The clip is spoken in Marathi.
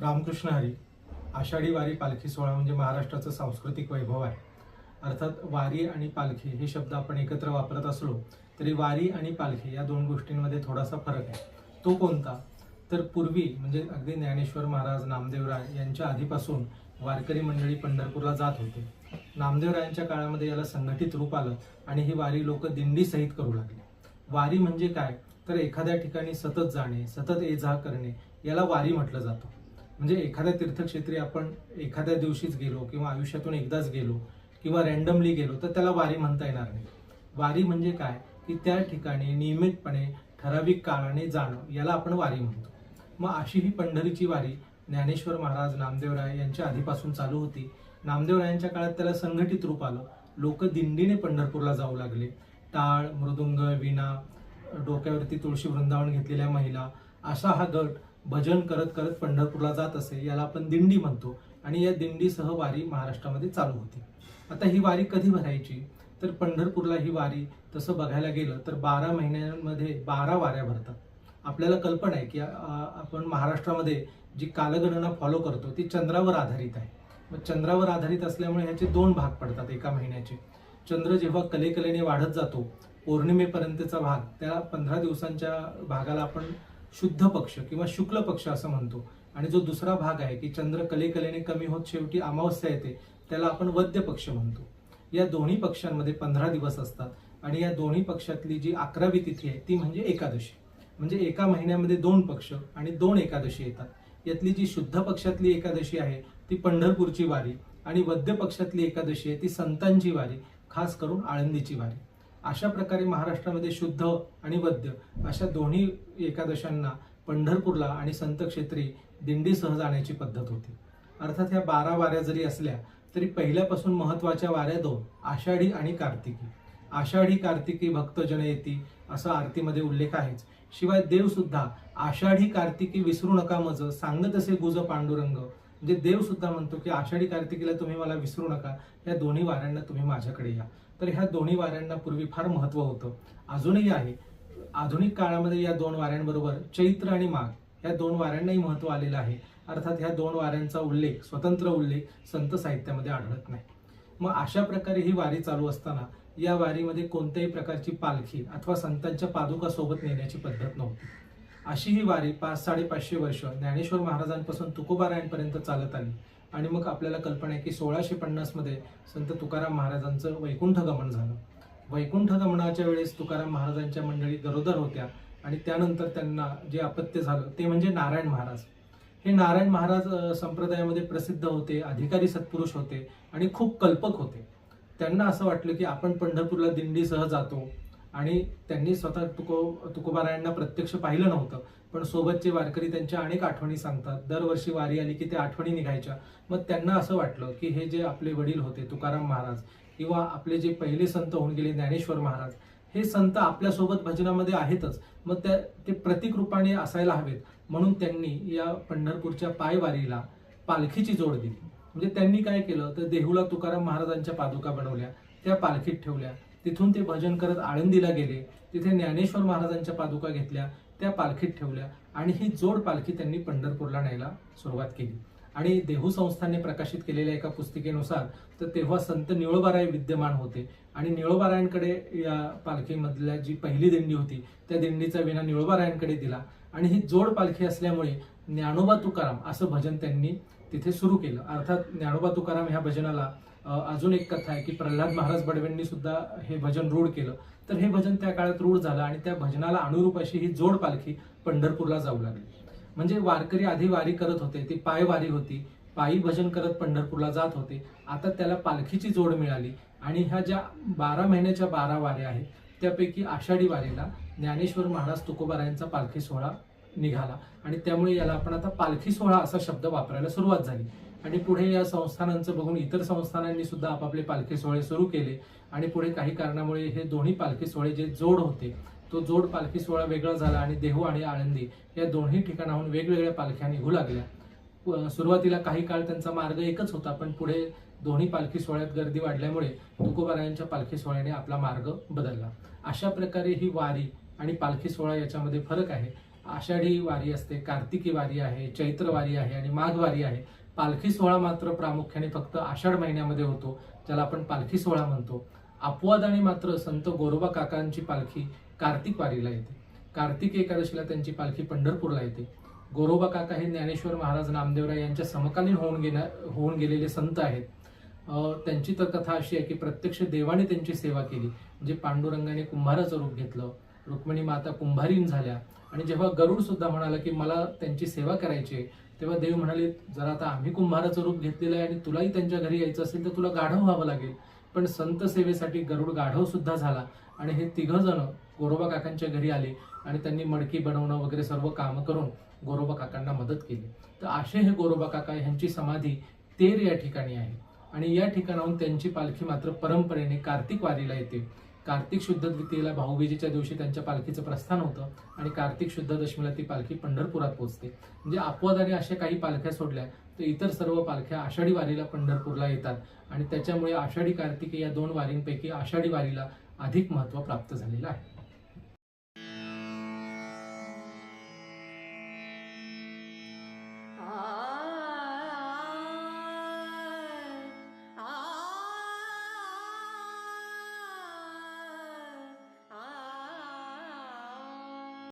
रामकृष्ण हरी आषाढी वारी पालखी सोहळा म्हणजे महाराष्ट्राचं सांस्कृतिक वैभव आहे. अर्थात वारी आणि पालखी हे शब्द आपण एकत्र वापरत असलो तरी वारी आणि पालखी या दोन गोष्टींमध्ये थोडासा फरक आहे. तो कोणता? तर पूर्वी म्हणजे अगदी ज्ञानेश्वर महाराज नामदेवराय यांच्या आधीपासून वारकरी मंडळी पंढरपूरला जात होते. नामदेवरायांच्या काळामध्ये याला संघटित रूप आलं आणि ही वारी लोक दिंडीसहित करू लागली. वारी म्हणजे काय? तर एखाद्या ठिकाणी सतत जाणे सतत ये जा करणे याला वारी म्हटलं जातं. म्हणजे एखाद्या तीर्थक्षेत्री आपण एखाद्या दिवशीच गेलो किंवा आयुष्यातून एकदाच गेलो किंवा रॅन्डमली गेलो तर त्याला वारी म्हणता येणार नाही. वारी म्हणजे काय? की त्या ठिकाणी नियमितपणे ठराविक काळाने जाणं याला आपण वारी म्हणतो. मग अशी ही पंढरीची वारी ज्ञानेश्वर महाराज नामदेवराय यांच्या आधीपासून चालू होती. नामदेवरायांच्या काळात त्याला संघटित रूप आलं. लोक दिंडीने पंढरपूरला जाऊ लागले. टाळ मृदुंग विणा डोक्यावरती तुळशी वृंदावन घेतलेल्या महिला असा हा गट भजन करत करत पंढरपूरला जात असे याला आपण दिंडी म्हणतो. आणि या दिंडीसह वारी महाराष्ट्रामध्ये चालू होती. आता ही वारी कधी भरायची? तर पंढरपूरला ही वारी तसं बघायला गेलं तर बारा महिन्यांमध्ये बारा वाऱ्या भरतात. आपल्याला कल्पना आहे की आपण महाराष्ट्रामध्ये जी कालगणना फॉलो करतो ती चंद्रावर आधारित आहे. मग चंद्रावर आधारित असल्यामुळे ह्याचे दोन भाग पडतात एका महिन्याचे. चंद्र जेव्हा कलेकलेने वाढत जातो पौर्णिमेपर्यंतचा भाग त्या पंधरा दिवसांच्या भागाला आपण शुद्ध पक्ष किंवा शुक्ल पक्ष असं म्हणतो. आणि जो दुसरा भाग आहे की चंद्र कलेकलेने कमी होत शेवटी अमावस्या येते त्याला आपण वद्य पक्ष म्हणतो. या दोन्ही पक्षांमध्ये पंधरा दिवस असतात आणि या दोन्ही पक्षातली जी अकरावी तिथी आहे ती म्हणजे एकादशी. म्हणजे एका महिन्यामध्ये दोन पक्ष आणि दोन एकादशी येतात. यातली जी शुद्ध पक्षातली एकादशी आहे ती पंढरपूरची वारी आणि वद्य पक्षातली एकादशी आहे ती संतांची वारी खास करून आळंदीची वारी. अशा प्रकारे महाराष्ट्रामध्ये शुद्ध आणि वद्य अशा दोन्ही एकादशांना पंढरपूरला आणि संत क्षेत्री दिंडीसह जाण्याची पद्धत होती. अर्थात ह्या बारा वाऱ्या जरी असल्या तरी पहिल्यापासून महत्त्वाच्या वाऱ्या दोन आषाढी आणि कार्तिकी. आषाढी कार्तिकी भक्तजन येती असा आरतीमध्ये उल्लेख आहेच. शिवाय देवसुद्धा आषाढी कार्तिकी विसरू नका मज सांगत असे गुज पांडुरंग म्हणजे देव सुद्धा म्हणतो की आषाढी कार्तिकीला तुम्ही मला विसरू नका. या दोन्ही वाऱ्यांना तुम्ही माझ्याकडे या. तर ह्या दोन्ही वाऱ्यांना पूर्वी फार महत्त्व होतं. अजूनही आहे. आधुनिक काळामध्ये या दोन वाऱ्यांबरोबर चैत्र आणि माघ या दोन वाऱ्यांनाही महत्त्व आलेलं आहे. अर्थात ह्या दोन वाऱ्यांचा उल्लेख स्वतंत्र उल्लेख संत साहित्यामध्ये आढळत नाही. मग अशा प्रकारे ही वारी चालू असताना या वारीमध्ये कोणत्याही प्रकारची पालखी अथवा संतांच्या पादुका सोबत नेण्याची पद्धत नव्हती. अशी ही वारी पाच साडेपाचशे वर्ष ज्ञानेश्वर महाराजांपासून तुकोबारायांपर्यंत चालत आली. आणि मग आपल्याला कल्पना आहे की सोळाशे पन्नासमध्ये संत तुकाराम महाराजांचं वैकुंठ गमन झालं. वैकुंठ गमनाच्या वेळेस तुकाराम महाराजांच्या मंडळी गरोदर होत्या आणि त्यानंतर त्यांना जे अपत्य झालं ते म्हणजे नारायण महाराज. हे नारायण महाराज संप्रदायामध्ये प्रसिद्ध होते अधिकारी सत्पुरुष होते आणि खूप कल्पक होते. त्यांना असं वाटलं की आपण पंढरपूरला दिंडीसह जातो. आणि त्यांनी स्वतः तुको तुकोबारायांना प्रत्यक्ष पाहिलं नव्हतं. पण सोबतचे वारकरी त्यांच्या अनेक आठवणी सांगतात. दरवर्षी वारी आली की त्या आठवणी निघायच्या. मग त्यांना असं वाटलं की हे जे आपले वडील होते तुकाराम महाराज किंवा आपले जे पहिले संत होऊन गेले ज्ञानेश्वर महाराज हे संत आपल्यासोबत भजनामध्ये आहेतच. मग त्या ते प्रतीक रूपाने असायला हवेत. म्हणून त्यांनी या पंढरपूरच्या पायवारीला पालखीची जोड दिली. म्हणजे त्यांनी काय केलं? तर देहूला तुकाराम महाराजांच्या पादुका बनवल्या त्या पालखीत ठेवल्या. तिथून ते भजन करत आळंदीला गेले. तिथे ज्ञानेश्वर महाराजांच्या पादुका घेतल्या त्या पालखीत ठेवल्या आणि ही जोड पालखी त्यांनी पंढरपूरला न्यायला सुरुवात केली. आणि देहू संस्थांनी प्रकाशित केलेल्या एका पुस्तिकेनुसार तर तेव्हा संत निळोबाराय विद्यमान होते. आणि निळोबारायांकडे या पालखीमधल्या जी पहिली दिंडी होती त्या दिंडीचा विना निळोबारायांकडे दिला. आणि ही जोड पालखी असल्यामुळे ज्ञानोबा तुकाराम असं भजन त्यांनी तिथे सुरू केलं. अर्थात ज्ञानोबा तुकाराम ह्या भजनाला अजून एक कथा आहे की प्रल्हाद महाराज बडवेंनी सुद्धा हे भजन रूढ केलं. तर हे भजन त्या काळात रूढ झालं आणि त्या भजनाला अनुरूप अशी ही जोड पालखी पंढरपूरला जाऊ लागली. म्हणजे वारकरी आधी वारी करत होते ती पाय वारी होती पायी भजन करत पंढरपूरला जात होते. आता त्याला पालखीची जोड मिळाली आणि ह्या ज्या बारा महिन्याच्या बारा वाऱ्या आहेत त्यापैकी आषाढी वारीला ज्ञानेश्वर महाराज तुकोबारायांचा पालखी सोहळा निघाला. आणि त्यामुळे याला आपण आता पालखी सोहळा असा शब्द वापरायला सुरुवात झाली. आणि पुढे या संस्थानांचं बघून इतर संस्थानांनी सुद्धा आपापले पालखी सोहळे सुरू केले. आणि पुढे काही कारणामुळे हे दोन्ही पालखी सोहळे जे जोड होते तो जोड पालखी सोहळा वेगळा झाला आणि देहू आणि आळंदी या दोन्ही ठिकाणाहून वेगवेगळ्या पालख्या निघू लागल्या. सुरुवातीला काही काळ त्यांचा मार्ग एकच होता पण पुढे दोन्ही पालखी सोहळ्यात गर्दी वाढल्यामुळे तुकोबारायांच्या पालखी सोहळ्याने आपला मार्ग बदलला. अशा प्रकारे ही वारी आणि पालखी सोहळा याच्यामध्ये फरक आहे. आषाढी वारी असते कार्तिकी वारी आहे चैत्र वारी आहे आणि माघ वारी आहे. पालखी सोहळा मात्र प्रामुख्याने फक्त आषाढ महिन्यामध्ये होतो ज्याला आपण पालखी सोहळा म्हणतो. अपवादाने मात्र संत गोरोबा काकांची पालखी कार्तिक वारीला येते. कार्तिक एकादशीला त्यांची पालखी पंढरपूरला येते. गोरोबा काका हे ज्ञानेश्वर महाराज नामदेवराय यांच्या समकालीन होऊन गेल्या होऊन गेलेले संत आहेत. त्यांची तर कथा अशी आहे की प्रत्यक्ष देवाने त्यांची सेवा केली. म्हणजे पांडुरंगाने कुंभाराचं रूप घेतलं. रुक्मिणी माता कुंभारीन झाल्या. आणि जेव्हा गरुड सुद्धा म्हणाला की मला त्यांची सेवा करायची आहे तेव्हा देव म्हणाले जर आता आम्ही कुंभाराचं रूप घेतलेलं आहे आणि तुलाही त्यांच्या घरी यायचं असेल तर तुला गाढव व्हावं लागेल. पण संत सेवेसाठी गरुड गाढव सुद्धा झाला. आणि हे तिघ जण गोरोबा काकांच्या घरी आले आणि त्यांनी मडकी बनवणं वगैरे सर्व कामं करून गोरोबा काकांना मदत केली. तर असे हे गोरोबा काका यांची समाधी तेर या ठिकाणी आहे. आणि या ठिकाणाहून त्यांची पालखी मात्र परंपरेने कार्तिक वारीला येते. कार्तिक शुद्ध द्वितीयेला भाऊबीजेच्या दिवशी त्यांच्या पालखीचं प्रस्थान होतं आणि कार्तिक शुद्ध दशमीला ती पालखी पंढरपुरात पोहोचते. म्हणजे अपवादाने अशा काही पालख्या सोडल्या तर इतर सर्व पालख्या आषाढी वारीला पंढरपूरला येतात. आणि त्याच्यामुळे आषाढी कार्तिकी या दोन वारींपैकी आषाढी वारीला अधिक महत्त्व प्राप्त झालेलं आहे.